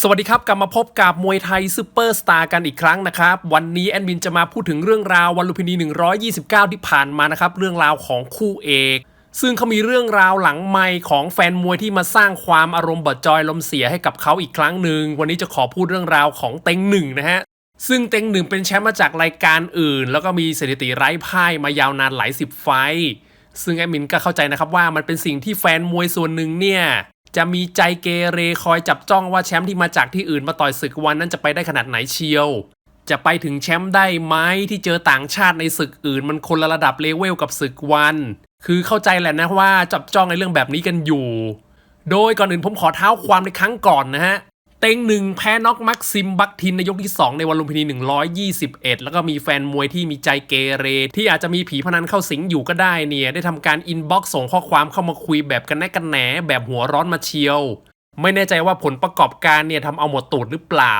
สวัสดีครับ กลับมาพบกับมวยไทยซูเปอร์สตาร์กันอีกครั้งนะครับ วันนี้แอดมินจะมาพูดถึงเรื่องราววันลุมพินี 129 ที่ผ่านมานะครับ เรื่องราวของคู่เอก ซึ่งเขามีเรื่องราวหลังไมค์ของแฟนมวยที่มาสร้างความอารมณ์บดจอยลมเสียให้กับเขาอีกครั้งหนึ่ง วันนี้จะขอพูดเรื่องราวของเต็งหนึ่งนะฮะซึ่งเต็งหนึ่งเป็นแชมป์มาจากรายการอื่น แล้วก็มีสถิติไร้พ่ายมายาวนานหลายสิบไฟซึ่งแอดมินก็เข้าใจนะครับว่ามันเป็นสิ่งที่แฟนมวยส่วนหนึ่งเนี่ย จะมีใจเกเรคอยจับจ้องว่าแชมป์ที่มาจากที่อื่นมาต่อยศึกวันนั้นจะไปได้ขนาดไหนเชียว จะไปถึงแชมป์ได้ไหมที่เจอต่างชาติในศึกอื่น มันคนละระดับเลเวลกับศึกวัน คือเข้าใจแหละนะว่าจับจ้องในเรื่องแบบนี้กันอยู่ โดยก่อนอื่นผมขอเท้าความในครั้งก่อนนะฮะ เต็งหนึ่งแพ้น็อกมักซิมบักทินในยกที่ 2 ในวันลุมพินี 121 แล้วก็มีแฟนมวยที่มีใจเกเร ที่อาจจะมีผีพนันเข้าสิงอยู่ก็ได้เนี่ย ได้ทำการอินบ็อกซ์ส่งข้อความเข้ามาคุยแบบกันแน่กันแหนแบบหัวร้อนมาเชียว ไม่แน่ใจว่าผลประกอบการเนี่ยทำเอาหมดตูดหรือเปล่า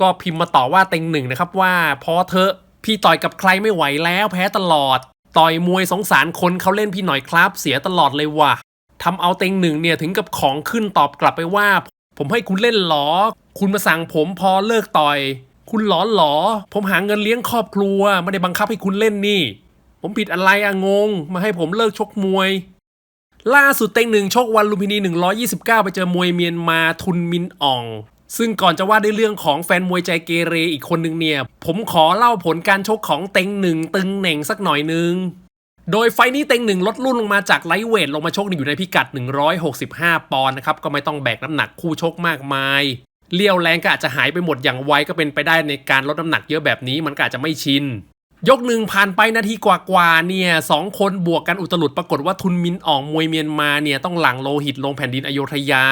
ก็พิมพ์มาต่อว่าเต็งหนึ่งนะครับว่าพอเถอพี่ต่อยกับใครไม่ไหวแล้วแพ้ตลอด ต่อยมวยสงสารคนเขาเล่นพี่หน่อยครับ เสียตลอดเลยว่ะทำเอาเต็งหนึ่งเนี่ยถึงกับของขึ้นตอบกลับไปว่า ผมให้คุณเล่นหรอคุณมาสั่งผมพอเลิกต่อย คุณหลอนหรอผมหาเงินเลี้ยงครอบครัวไม่ได้บังคับให้คุณเล่นนี่ ผมผิดอะไรอะงง มาให้ผมเลิกชกมวย ล่าสุดเต็งหนึ่งชกวันลุมพินี 129 ไปเจอมวยเมียนมาทุนมินอ่องซึ่งก่อนจะว่าด้วยเรื่องของแฟนมวยใจเกเรอีกคนหนึ่งเนี่ย ผมขอเล่าผลการชกของเต็งหนึ่งตึงเหน่งสักหน่อยนึง โดยไฟนี้เต็งหนึ่งลดรุ่นลงมาจากไลท์เวทลงมาชกอยู่ในพิกัด 165 ปอนด์นะครับ ก็ไม่ต้องแบกน้ำหนักคู่ชกมากมายเลี้ยวแรงก็อาจจะหายไปหมดอย่างไวก็เป็นไปได้ในการลดน้ำหนักเยอะแบบนี้มันก็อาจจะไม่ชิน ยกหนึ่งผ่านไปนาทีกว่าๆเนี่ยสองคนบวกกันอุตลุดปรากฏว่าทุนมินอ่องมวยเมียนมาเนี่ยต้องหลังโลหิตลงแผ่นดินอโยธยา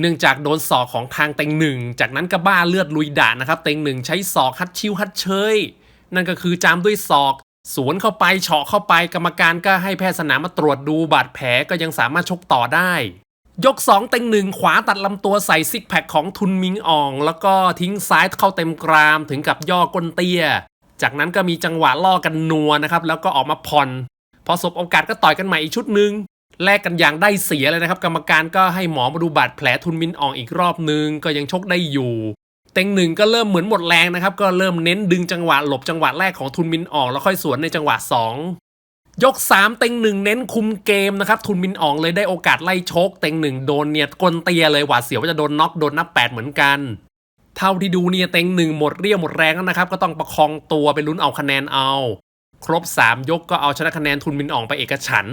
เนื่องจากโดนศอกของทางเต็งหนึ่งจากนั้นก็บ้าเลือดลุยด่านะครับเต็งหนึ่งใช้ศอกฮัดชิวฮัดเชยนั่นก็คือจามด้วยศอก สวนเข้าไปเฉาะเข้าไปกรรมการก็ให้แพทย์สนามมาตรวจดูบาดแผลก็ยังสามารถชกต่อได้ ยก 2 เต็งหนึ่งขวาตัดลำตัวใส่ซิกแพคของทุนมิงอ่อง แล้วก็ทิ้งซ้ายเข้าเต็มกรามถึงกับย่อก้นเตี้ย จากนั้นก็มีจังหวะล่อกันนัวนะครับแล้วก็ออกมาผ่อน พอสบโอกาสก็ต่อยกันใหม่อีกชุดหนึ่งแลกกันอย่างได้เสียเลยนะครับ กรรมการก็ให้หมอมาดูบาดแผลทุนมินอ่องอีกรอบนึงก็ยังชกได้อยู่ เต็งหนึ่งก็เริ่มเหมือนหมดแรงนะครับ ก็เริ่มเน้นดึงจังหวะหลบจังหวะแรกของทุนมินอ่องแล้วค่อยสวนในจังหวะ 2 ยก 3 เต็งหนึ่งเน้นคุมเกมนะครับ ทุนมินอ่องเลยได้โอกาสไล่ชก เต็งหนึ่งโดนเนี่ยก้นเตียเลยหวาดเสียวว่าจะโดนน็อกโดนนับแปดเหมือนกัน เท่าที่ดูเนี่ยเต็งหนึ่งหมดเรี่ยวหมดแรงแล้วนะครับ ก็ต้องประคองตัวไปลุ้นเอาคะแนนเอา ครบ 3 ยกก็เอาชนะคะแนนทุนมินอ่องไปเอกฉัน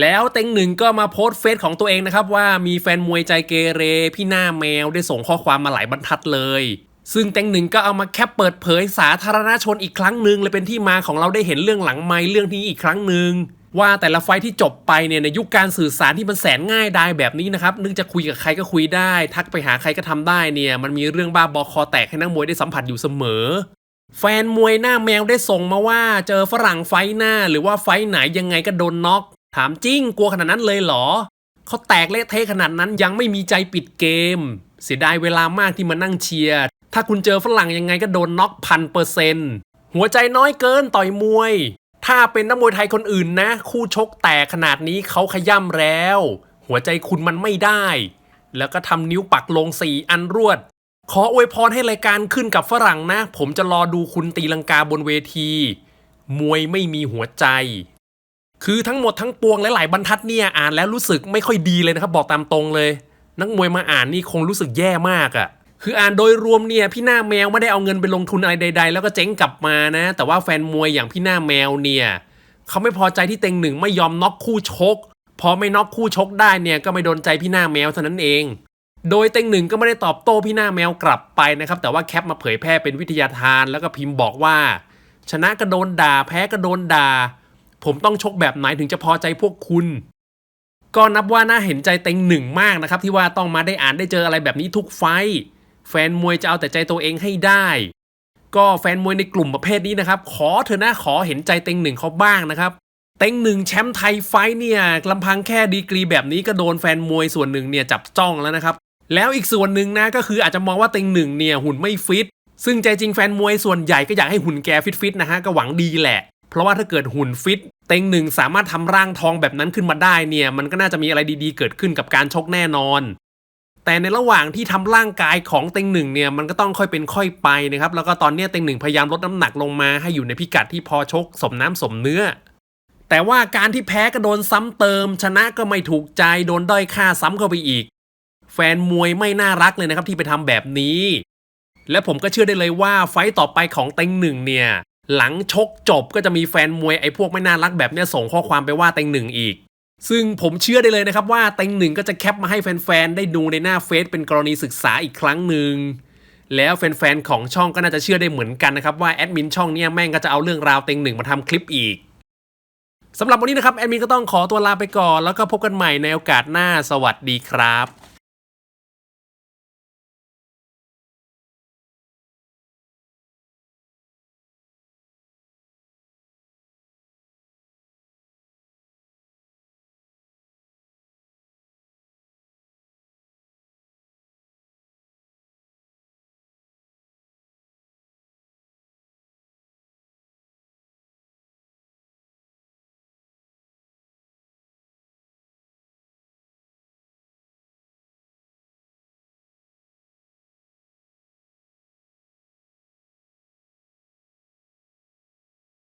แล้วเต็งหนึ่งก็มาโพสต์เฟซของตัวเองนะครับ ว่ามีแฟนมวยใจเกเร พี่หน้าแมวได้ส่งข้อความมาหลายบรรทัดเลย ซึ่งเต็งหนึ่งก็เอามาแคปเปิดเผยสาธารณชนอีกครั้งหนึ่งเลยเป็นที่มาของเราได้เห็นเรื่องหลังไม้เรื่องนี้อีกครั้งหนึ่งว่าแต่ละไฟที่จบไปเนี่ยในยุคการสื่อสารที่มันแสนง่ายดายแบบนี้นะครับนึกจะคุยกับใครก็คุยได้ ทักไปหาใครก็ทำได้เนี่ยมันมีเรื่องบ้าบอคอแตกให้นักมวยได้สัมผัสอยู่เสมอ แฟนมวยหน้าแมวได้ส่งมาว่าเจอฝรั่งไฟหน้า หรือว่าไฟไหนยังไงก็โดนน็อก ถามจริงกลัวขนาดนั้นเลยเหรอ เขาแตกเละเทะขนาดนั้นยังไม่มีใจปิดเกม เสียดายเวลามากที่มานั่งเชียร์ ถ้าคุณเจอฝรั่งยังไงก็โดนน็อกพันเปอร์เซนต์หัวใจน้อยเกินต่อยมวย ถ้าเป็นนักมวยไทยคนอื่นนะ คู่ชกแตกขนาดนี้เขาขย่ำแล้ว หัวใจคุณมันไม่ได้ แล้วก็ทำนิ้วปักลงสี่อันรวด ขออวยพรให้รายการขึ้นกับฝรั่งนะ ผมจะรอดูคุณตีลังกาบนเวที มวยไม่มีหัวใจ คือทั้งหมดทั้งปวงและหลายบรรทัดเนี่ยอ่านแล้วรู้สึกไม่ค่อยดีเลยนะครับ บอกตามตรงเลย นักมวยมาอ่านนี่คงรู้สึกแย่มากอะ่ะคืออ่านโดยรวมเนี่ยพี่หน้าแมวไม่ได้เอาเงินไปลงทุนอะไรใด ๆ แล้วก็เจ๊งกลับมานะ แต่ว่าแฟนมวยอย่างพี่หน้าแมวเนี่ยเขาไม่พอใจที่เต็งหนึ่งไม่ยอมน็อกคู่ชกพอไม่น็อกคู่ชกได้เนี่ยก็ไม่โดนใจพี่หน้าแมวเท่านั้นเอง โดยเต็งหนึ่งก็ไม่ได้ตอบโต้พี่หน้าแมวกลับไปนะครับแต่ว่าแคปมาเผยแพร่เป็นวิทยาทานแล้วก็พิมพ์บอกว่า ชนะก็โดนด่าแพ้ก็โดนด่า ผมต้องชกแบบไหนถึงจะพอใจพวกคุณ ก็นับว่าน่าเห็นใจเต็งหนึ่งมากนะครับ ที่ว่าต้องมาได้อ่านได้เจออะไรแบบนี้ทุกไฟ แฟนมวยจะเอาแต่ใจตัวเองให้ได้ ก็แฟนมวยในกลุ่มประเภทนี้นะครับ ขอเถอะนะขอเห็นใจเต็งหนึ่งเขาบ้างนะครับเต็งหนึ่งแชมป์ไทยไฟเนี่ยลำพังแค่ดีกรีแบบนี้ก็โดนแฟนมวยส่วนหนึ่งเนี่ยจับจ้องแล้วนะครับ แล้วอีกส่วนหนึ่งนะก็คืออาจจะมองว่าเต็งหนึ่งเนี่ยหุ่นไม่ฟิตซึ่งใจจริงแฟนมวยส่วนใหญ่ก็อยากให้หุ่นแกฟิตๆนะฮะก็หวังดีแหละ เพราะว่าถ้าเกิดหุ่นฟิตเต็งหนึ่งสามารถทำร่างทองแบบนั้นขึ้นมาได้เนี่ย มันก็น่าจะมีอะไรดีๆ เกิดขึ้นกับการชกแน่นอน แต่ในระหว่างที่ทำร่างกายของเต็งหนึ่งเนี่ยมันก็ต้องค่อยเป็นค่อยไปนะครับแล้วก็ตอนนี้เต็งหนึ่งพยายามลดน้ำหนักลงมาให้อยู่ในพิกัดที่พอชกสมน้ำสมเนื้อ แต่ว่าการที่แพ้ก็โดนซ้ำเติม ชนะก็ไม่ถูกใจโดนด้อยค่าซ้ำเข้าไปอีก แฟนมวยไม่น่ารักเลยนะครับที่ไปทำแบบนี้ และผมก็เชื่อได้เลยว่าไฟต์ต่อไปของเต็งหนึ่งเนี่ย หลังชกจบก็จะมีแฟนมวยไอ้พวกไม่น่ารักแบบเนี้ยส่งข้อความไปว่าเต็งหนึ่งอีก ซึ่งผมเชื่อได้เลยนะครับว่าเต็งหนึ่งก็จะแคปมาให้แฟนๆได้ดูในหน้าเฟซเป็นกรณีศึกษาอีกครั้งหนึ่งแล้วแฟนๆของช่องก็น่าจะเชื่อได้เหมือนกันนะครับว่าแอดมินช่องเนี่ยแม่งก็จะเอาเรื่องราวเต็งหนึ่งมาทำคลิปอีกสำหรับวันนี้นะครับแอดมินก็ต้องขอตัวลาไปก่อน แล้วก็พบกันใหม่ในโอกาสหน้าสวัสดีครับ